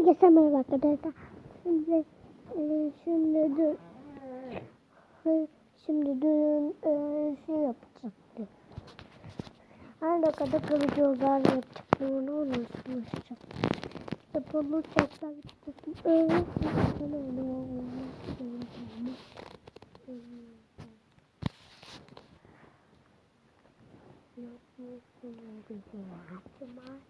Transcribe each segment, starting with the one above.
Herkese merhaba arkadaşlar. Şimdi e, şimdi dur. Hı, Şimdi dün e, şey yapacaktım. Her dakikada kalıcı yollar yaptıklarını unutmuştum. Yapılır çekler gittim. Evet. Ben öyle olmak istiyorum. Buradan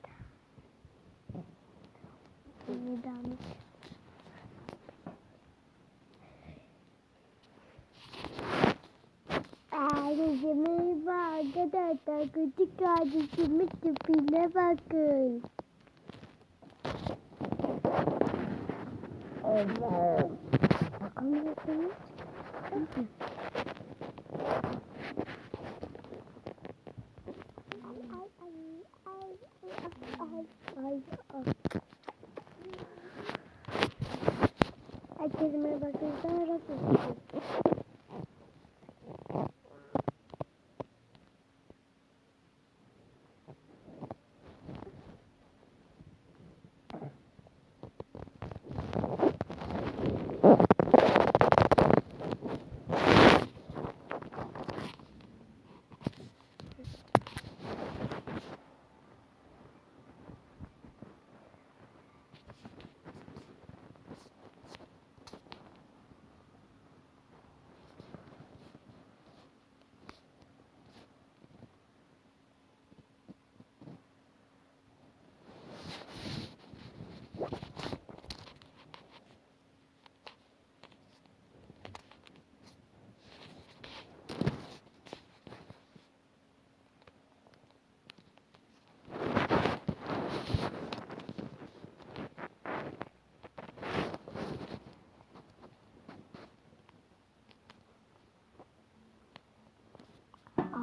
Ailecimin vardı da da küçük kardeşimin tipine bakın. Evet. Bakamıyorsunuz. Ay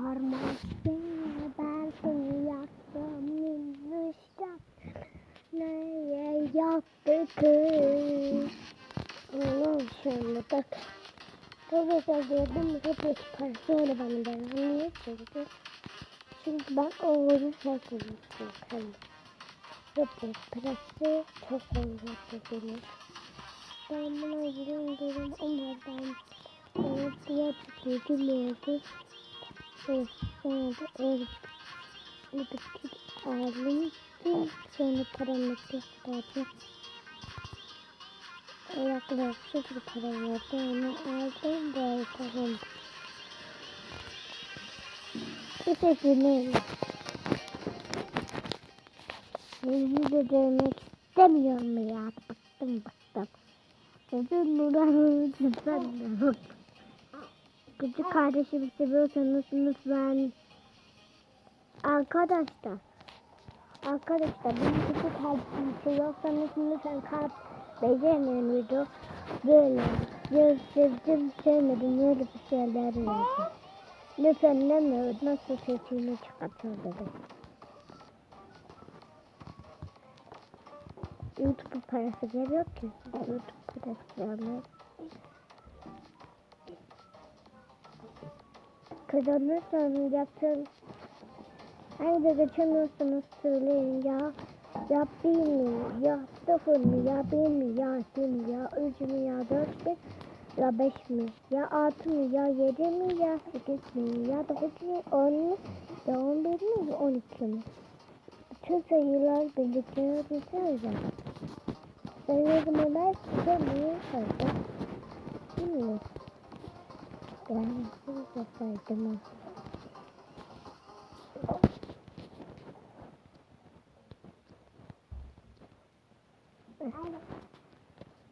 Armasını ben seni yaktım minnoştan Neye yaktı kız Ulan şöyle bak. Arkadaşlar gördün mü hep parası öyle bana ben Niye çünkü Çünkü ben oğlu şarkımı kendim Hep parası çok fazla benim Ben buna gidiyorum dedim onlardan Sonra diğer bir gülüyordu Evet, sonra da bir aldım. Sonra paramı gösterdim. Yaklaşık bir para vardı. Onu aldım. Param. Bu sesini Yüzü de dövmek istemiyorum ya. Bıktım bıktım. Sözün nuranı lütfen. Küçük kardeşimi seviyorsanız lütfen arkadaşlar arkadaşlar benim küçük kardeşimi seviyorsanız lütfen kalp becermeyin video böyle ya sevdim sevmedim böyle bir şeyler yazın. Lütfen ne mi nasıl sesini çıkartır dedi. YouTube parası geliyor ki. YouTube parası vermez. Kazanırsanız yaptığım Haydi geçemiyorsanız söyleyin ya. Ya bir mi, ya sıfır mı, ya bir mi, ya iki mi, ya üç mü, ya dört mi, ya beş mi, ya altı mı, ya yedi mi, ya sekiz mi, ya dokuz mu, on mu, ya on bir mi, ya on iki mi? Bütün sayılar birlikte bilsenize. Sayılarımı size niye saydım? Bilmiyorum. Ben size saydım.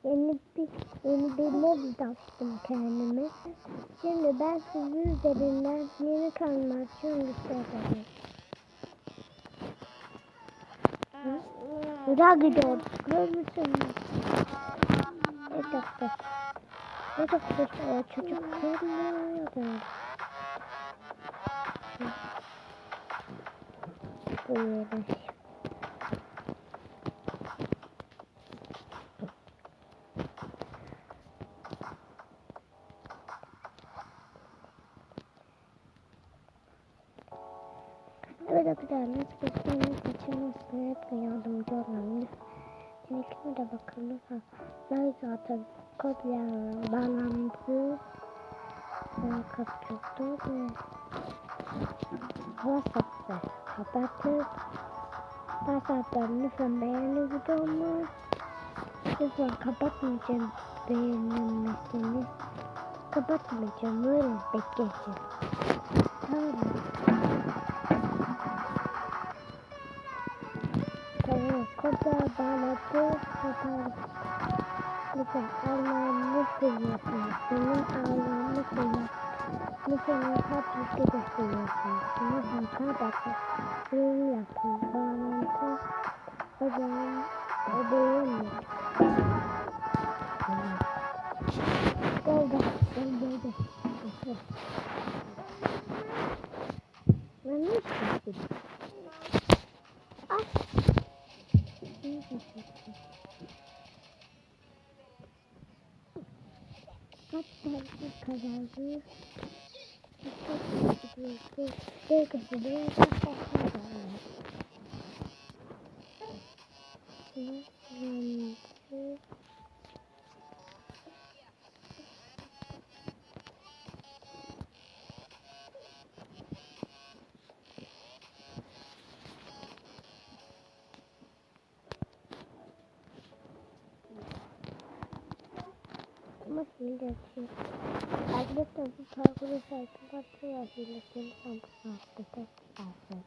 Yeni bir, yeni bir mobil açtım kendime. Şimdi ben sizin üzerinden yeni. Güzel gidiyor. Görür müsünüz? Bir dakika. Bir ya çocuk kırmıyor. Böyle. Evet arkadaşlar nasıl geçtiğini geçirmesine hep yardımcı olalım. Linkine de bakalım. Ha, ben zaten kodlayalım. Bağlantı. Ben kapatıyordum. WhatsApp'ta kapatıp WhatsApp'tan lütfen beğeni videomu. Lütfen kapatmayacağım beğenilmesini. Kapatmayacağım. Böyle bekleyeceğim. Tamam bağladı. Kapat. Lütfen Allah'ını seviyorsunuz. Benim Allah'ımı seviyorsunuz. Lütfen kaç ülke de seviyorsunuz. Lütfen kapat. Yorum yapın. Bağlantı. Ödeyin. Ödeyin mi? Oldu. Oldu. Oldu. Ben kazandı? Bir kazandı. Kazandı? Kazandı. Ama hile açıyor. Arkadaşlar bu parkuru sayfada atıyor. Hilesini sandık tek alsın.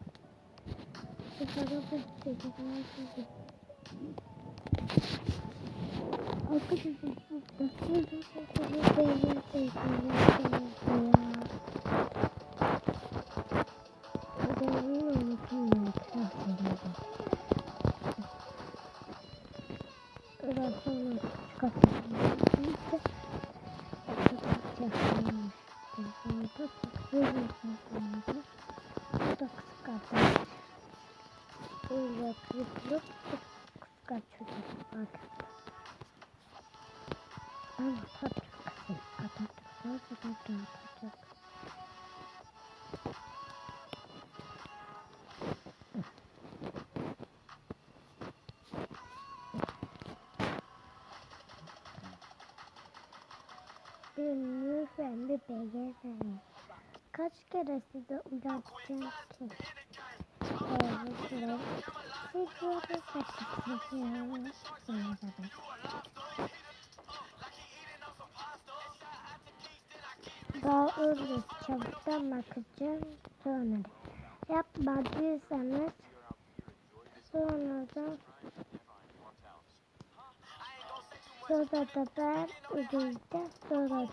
Bu parkuru sizi. Arkadaşlar bu parkuru çekeceğim sizi. Ödevimi unutmayın. Etrafında. Biraz sonra çıkartacağım. Lütfen bir beğenin. Kaç kere size uyaracağım ki? Evet, evet. Sizi seçeceğim. Daha öyle çabuktan bakacağım. Sonra yapmadıysanız sonra da sonra da ben ödeyeceğim. Sonra da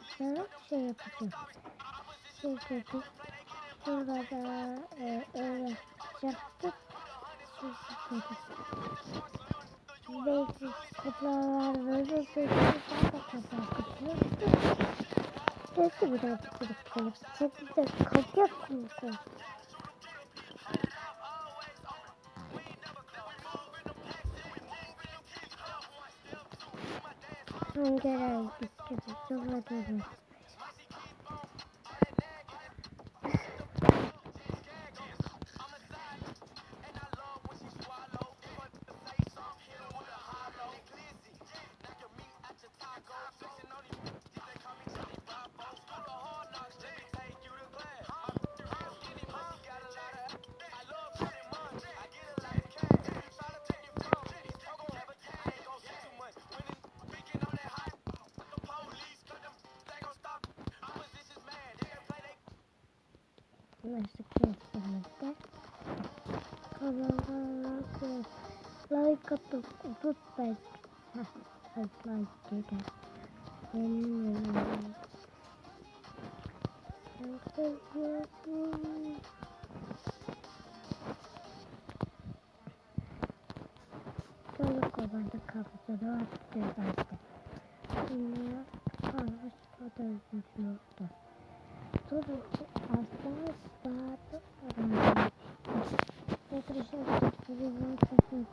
şey yapacağım. Şey yapacağım. Sonra da e, öyle yaptık. Şey yapacağım. Belki kutular böyle bir daha da 뚫고 오다가 이렇게 진짜 겁이 없으니까. 한계라 이렇게 붙여가지고. like a good bike. I like it. Anyway. Çocuk olmadı kapısını açtı zaten. Şimdi kalmış fotoğrafı yoktu. Çocuk hasta hasta. Arandı. Arkadaşlar, bir kafasını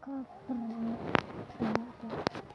kafasını